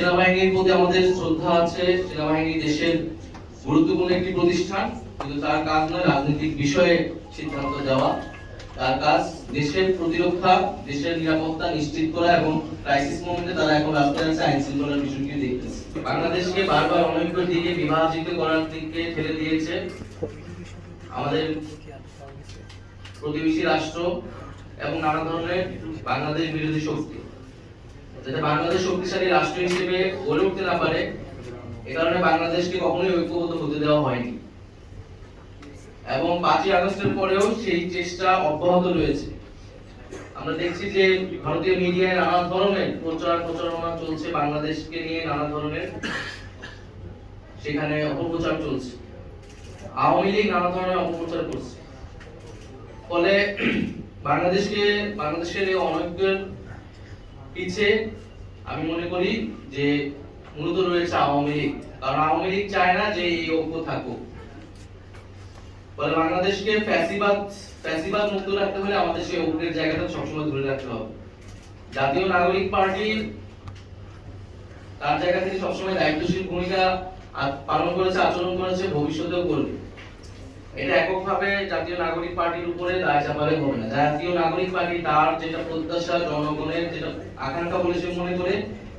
সেনাবাহিনীর প্রতি আমাদের শ্রদ্ধা আছে। সেনাবাহিনী দেশের গুরুত্বপূর্ণ একটি প্রতিষ্ঠান, কিন্তু তার কাজ নয় রাজনৈতিক বিষয়ে সিদ্ধান্ত দেওয়া। তার কাজ দেশের প্রতিরক্ষা, দেশের নিরাপত্তা নিশ্চিত করা এবং ক্রাইসিস মোমেন্টে তারা এখন রাস্তায় আছে, আইন শৃঙ্খলার বিষয়টি দেখতেছে। বাংলাদেশকে বারবার অনৈক্যের দিকে বিভাজিত করার দিকে ঠেলে দিয়েছে আমাদের প্রতিবেশী রাষ্ট্র এবং নানা ধরনের বাংলাদেশ বিরোধী শক্তি। যাতে বাংলাদেশ শক্তিশালী রাষ্ট্র হিসেবে গড়ে উঠতে না পারে, এ কারণে বাংলাদেশকে কখনোই ঐক্যবদ্ধ হতে দেওয়া হয়নি। এবং পাঁচই আগস্টের পরেও সেই চেষ্টা অব্যাহত রয়েছে। আমরা দেখছি যে ভারতীয় মিডিয়ায় নানা ধরনের প্রচার প্রচারণা চলছে বাংলাদেশকে নিয়ে, নানা ধরনের সেখানে অপপ্রচার চলছে। আওয়ামী লীগ নানা ধরনের অপপ্রচার করছে। ফলে বাংলাদেশকে, বাংলাদেশের এই অনৈক্যের পিছে আমি মনে করি যে মূলত রয়েছে আওয়ামী লীগ। কারণ আওয়ামী লীগ চায় না যে এই ঐক্য থাকুক। ফলে বাংলাদেশকে ফ্যাসিবাদ ফ্যাসিবাদ মুক্ত রাখতে হলে আমাদের সেই ঐক্যের জায়গাটা সবসময় ধরে রাখতে হবে। জাতীয় নাগরিক পার্টি তার জায়গা থেকে সবসময় দায়িত্বশীল ভূমিকা পালন করেছে, আচরণ করেছে, ভবিষ্যতেও করবে। এটা এককভাবে জাতীয় নাগরিক পার্টির উপরে দায় চাপালে হবে না। জাতীয় নাগরিক পার্টি তার যেটা প্রত্যাশা, জনগণের যেটা আকাঙ্ক্ষা বলে সে মনে করে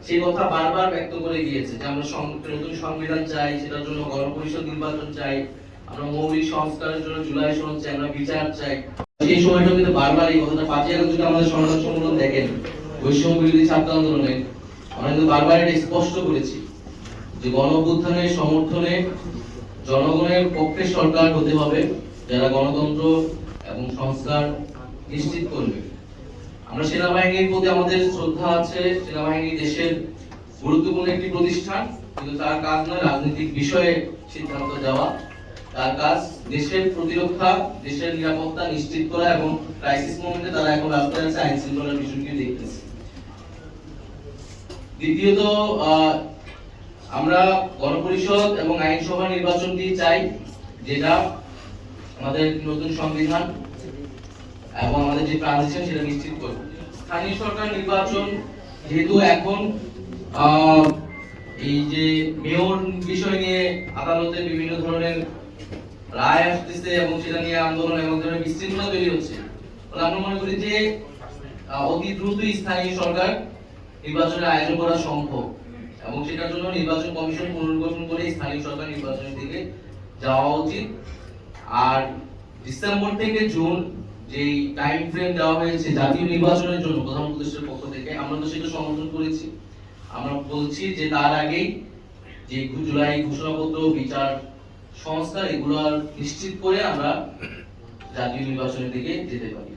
সেই কথা বারবার ব্যক্ত করে গিয়েছে যে আমরা নতুন সংবিধান চাই, সেটার জন্য গণপরিষদ নির্বাচন চাই, আমরা মৌলিক সংস্কারের জন্য জুলাই সনদ চাই, আমরা বিচার চাই। সেই সময়টা কিন্তু বারবার এই কথাটা পাঁচই আগস্ট যদি আমাদের সংবাদ সম্মেলন দেখেন, বৈষম্য বিরোধী ছাত্র আন্দোলনে, আমরা কিন্তু বারবার এটা স্পষ্ট করেছি যে গণ সমর্থনে জনগণের পক্ষে সরকার হতে হবে যারা গণতন্ত্র এবং সংস্কার নিশ্চিত করবে। আমরা সেনাবাহিনীর প্রতি আমাদের শ্রদ্ধা আছে। সেনাবাহিনী দেশের গুরুত্বপূর্ণ একটি প্রতিষ্ঠান। কিন্তু তার কাজ নয় রাজনৈতিক বিষয়ে সিদ্ধান্ত দেওয়া। তার কাজ দেশের প্রতিরক্ষা, দেশের নিরাপত্তা নিশ্চিত করা এবং ক্রাইসিস মোমেন্টে তারা এখন রাস্তায় আছে, আইন শৃঙ্খলার বিষয়টি দেখতেছে। দ্বিতীয়ত আমরা গণপরিষদ এবং আইনসভা নির্বাচনটি চাই, যেটা আমাদের নতুন সংবিধান এবং আমাদের যে ট্রানজিশন সেটা নিশ্চিত করবে। স্থানীয় সরকার নির্বাচন যেহেতু এখন এই যে মেয়র বিষয় নিয়ে আদালতে বিভিন্ন ধরনের রায় আসতেছে এবং সেটা নিয়ে আন্দোলন এবং ধরনের বিশৃঙ্খলা তৈরি হচ্ছে আমরা মনে করি যে অতি দ্রুতই স্থানীয় সরকার নির্বাচনের আয়োজন করা সম্ভব। এবং সেটার জন্য নির্বাচন কমিশন পুনর্গঠন করে স্থানীয় সরকার নির্বাচনের দিকে যাওয়া উচিত। আর ডিসেম্বর থেকে জুন যে টাইম ফ্রেম দেওয়া হয়েছে জাতীয় নির্বাচনের জন্য প্রধান উপদেষ্টার পক্ষ থেকে, আমরা তো সেটা সমর্থন করেছি। আমরা বলছি যে তার আগেই যে জুলাই ঘোষণাপত্র, বিচার সংস্কার এগুলো নিশ্চিত করে আমরা জাতীয় নির্বাচনের দিকে যেতে পারি।